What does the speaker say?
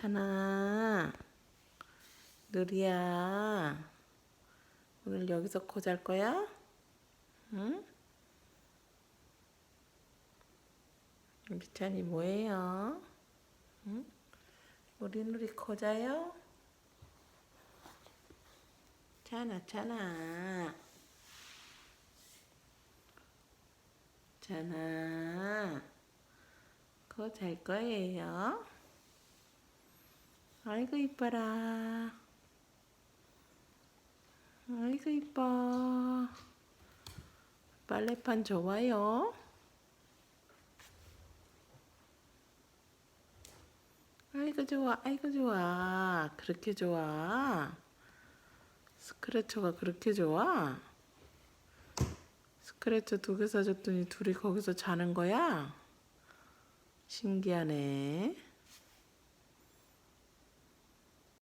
찬아, 누리야, 오늘 여기서 코잘 거야? 응? 미찬이 뭐예요? 응? 우리 누리 코 자요? 찬아, 찬아. 찬아, 코잘 거예요? 아이고 이뻐라. 아이고 이뻐. 빨래판 좋아요? 아이고 좋아, 아이고 좋아. 그렇게 좋아. 스크래쳐가 그렇게 좋아? 스크래쳐 두 개 사줬더니 둘이 거기서 자는 거야? 신기하네.